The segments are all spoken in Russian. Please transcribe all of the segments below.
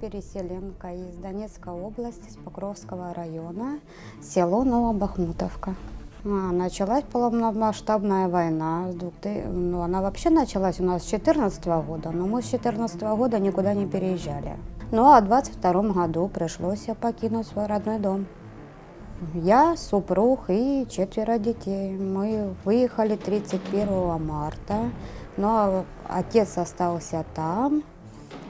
переселенка из Донецкой области, с Покровского района, село Новобахмутовка. А, Началась полномасштабная война. Ну, она вообще началась у нас с 2014 года, но мы с 2014 года никуда не переезжали. Ну а в 22 году пришлось покинуть свой родной дом. Я, супруг и четверо детей. Мы выехали 31 марта, но отец остался там.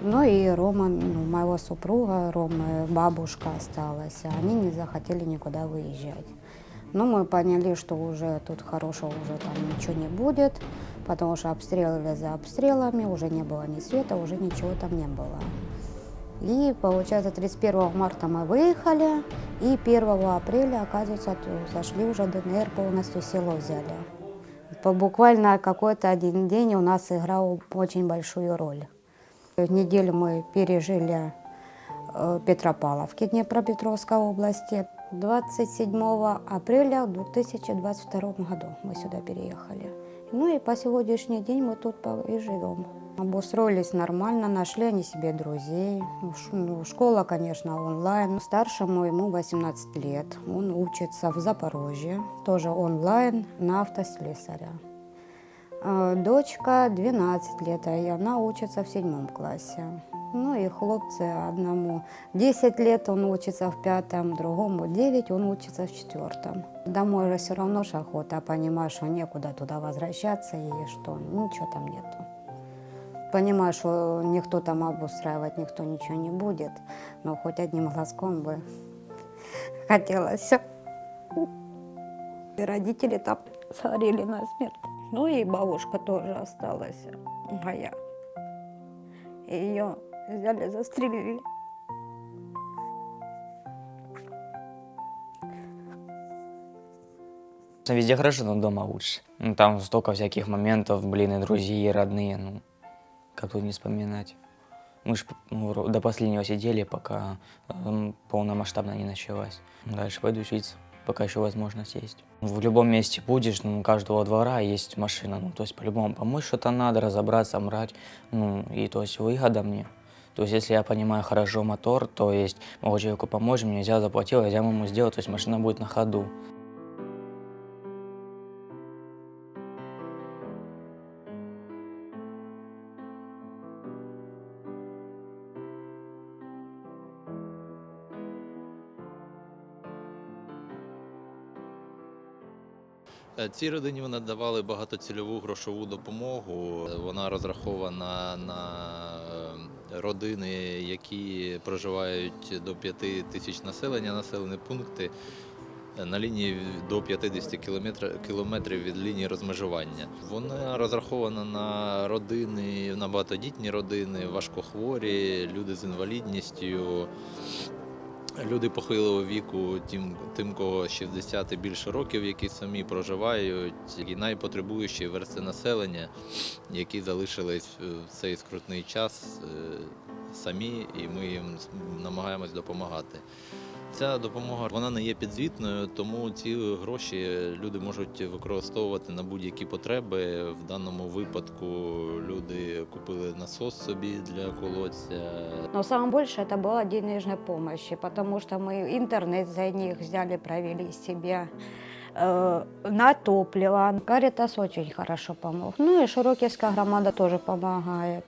Ну и Рома, ну, моего супруга, Ромы, бабушка осталась. а Они не захотели никуда выезжать. Ну, мы поняли, что уже тут хорошего уже там ничего не будет, потому что обстреливали за обстрелами, уже не было ни света, уже ничего там не было. И, получается, 31 марта мы выехали, и 1 апреля, оказывается, зашли уже ДНР, полностью село взяли. Буквально какой-то один день у нас играл очень большую роль. Неделю мы пережили э, в Петропавловке Днепропетровской области. 27 апреля в 2022 году мы сюда переехали. Ну и по сегодняшний день мы тут и живем. Обустроились нормально, нашли они себе друзей. Ну, ну, Школа, конечно, онлайн. Старшему ему 18 лет. Он учится в Запорожье, тоже онлайн на автослесаря. Э, Дочка 12 лет, и она учится в седьмом классе. Ну и хлопцы одному 10 лет, он учится в пятом, другому 9, он учится в четвертом. Домой же все равно ж охота, понимаешь, что некуда туда возвращаться и что ничего там нету. Понимаю, что никто там обустраивать, никто ничего не будет, но хоть одним глазком бы хотелось. И родители там сгорели на смерть. Ну и бабушка тоже осталась моя. Ее взяли, застрелили. Везде хорошо, но дома лучше. Ну, там столько всяких моментов, блин, и друзья, и родные, ну, как тут не вспоминать. Мы же до последнего сидели, пока эм, полномасштабно не началась. Дальше пойду учиться, пока еще возможность есть. В любом месте будешь, ну, у каждого двора есть машина, ну, то есть по-любому помочь что-то надо, разобраться, брать, ну, и то есть выгода мне. То есть, если я понимаю хорошо мотор, то есть могу человеку помочь, мне взял, заплатил, я взял ему сделать, то есть машина будет на ходу. Цій родині вони надавали багатоцільову грошову допомогу. Е, Вона розрахована на е, родини, які проживають до 5 тисяч населення, населені пункти е, на лінії до 50 кілометрів від лінії розмежування. Вона розрахована на родини, на багатодітні родини, важкохворі, люди з інвалідністю. Люди похилого віку, тим, тим, кого 60 і більше років, які самі проживають, і найпотребуючі версти населення, які залишились в цей скрутний час е, самі, і ми їм намагаємось допомагати. Ця допомога вона не є підзвітною, тому ці гроші люди можуть використовувати на будь-які потреби. В даному випадку люди купили насос собі для колодця, Но самое больше это была денежная помощь, потому что мы интернет за них взяли, провели себе э, на топливо. Каритас очень хорошо помог. Ну и Широкинская громада тоже помогает.